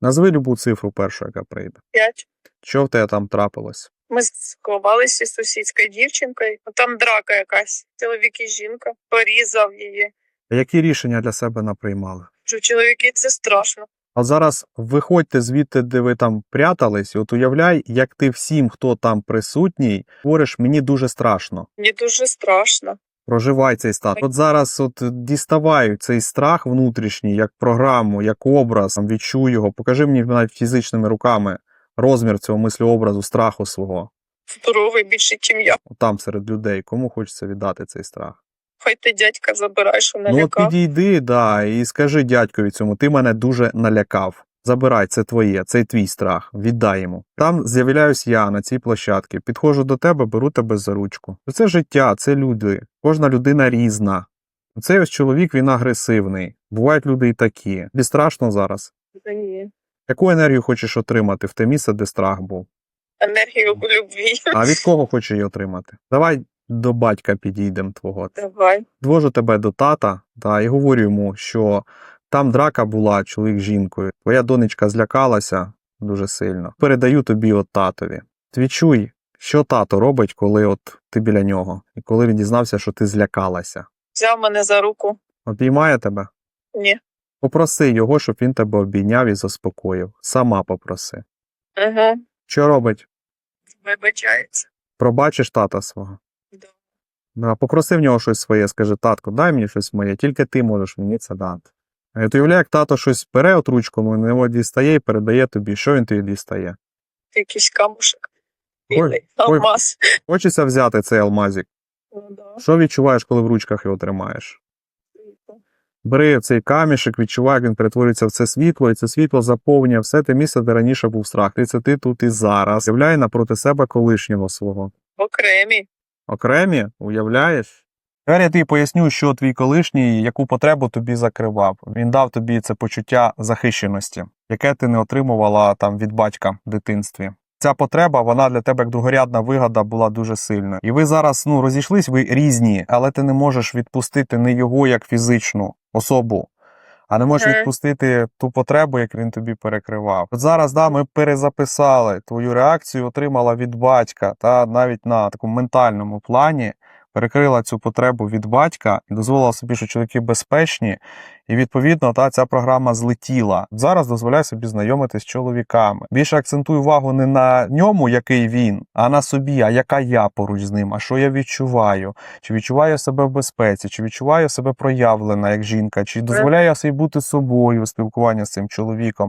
Назви любу цифру першу, яка прийде. П'ять. Що в тебе там трапилось? Ми сховалися з сусідською дівчинкою. Там драка якась. Чоловік і жінка порізав її. Які рішення для себе наприймали? Що чоловіки це страшно. От зараз виходьте звідти, де ви там прятались, і от уявляй, як ти всім, хто там присутній, говориш, мені дуже страшно. Мені дуже страшно. Проживай цей стан. От зараз от діставай цей страх внутрішній, як програму, як образ, там, відчуй його. Покажи мені навіть фізичними руками розмір цього мислеобразу, страху свого. Здоровий більше, ніж я. Там серед людей. Кому хочеться віддати цей страх? Хай ти дядька забирай, що Ну от підійди, да, і скажи дядькові цьому, ти мене дуже налякав. Забирай, це твоє, це твій страх, віддай йому. Там з'являюсь я на цій площадці, підходжу до тебе, беру тебе за ручку. Це життя, це люди. Кожна людина різна. Цей ось чоловік він агресивний. Бувають люди і такі. Тобі страшно зараз. Та ні. Яку енергію хочеш отримати в те місце, де страх був? Енергію любві. А від кого хочеш її отримати? Давай до батька підійдемо твого. Давай. Двожу тебе до тата та, і говорю йому, що там драка була чоловік з жінкою. Твоя донечка злякалася дуже сильно. Передаю тобі от татові. Відчуй, що тато робить, коли от ти біля нього, і коли він дізнався, що ти злякалася. Взяв мене за руку. Обіймає тебе? Ні. Попроси його, щоб він тебе обійняв і заспокоїв. Сама попроси. Угу. Що робить? Вибачається. Пробачиш тата свого? Да. Да, попроси в нього щось своє, скажи, татко, дай мені щось моє, тільки ти можеш мені це дати. А от уявляй, як тато щось бере от ручку, він його дістає і передає тобі. Що він тобі дістає? Якийсь камушек. Ой, Білий. ой. Алмаз. Хочеться взяти цей алмазик. Ну, да. Що відчуваєш, коли в ручках його тримаєш? Бери цей камішек, відчувай, як він перетворюється в це світло, і це світло заповнює все те місце, де раніше був страх. Ти це ти тут і зараз. Уявляй напроти себе колишнього свого. Окремі. Окремі, уявляєш? Тепер я тобі поясню, що твій колишній, яку потребу тобі закривав. Він дав тобі це почуття захищеності, яке ти не отримувала там від батька в дитинстві. Ця потреба, вона для тебе як другорядна вигода була дуже сильною. І ви зараз ну розійшлись, ви різні, але ти не можеш відпустити не його як фізичну особу, а не можеш відпустити ту потребу, як він тобі перекривав. От зараз да, ми перезаписали твою реакцію, отримала від батька, та навіть на такому ментальному плані перекрила цю потребу від батька і дозволила собі, що чоловіки безпечні, і відповідно та ця програма злетіла. Зараз дозволяю собі знайомитись з чоловіками. Більше акцентую увагу не на ньому, який він, а на собі, а яка я поруч з ним, а що я відчуваю, чи відчуваю себе в безпеці, чи відчуваю себе проявлена як жінка, чи дозволяю я собі бути собою в спілкуванні з цим чоловіком.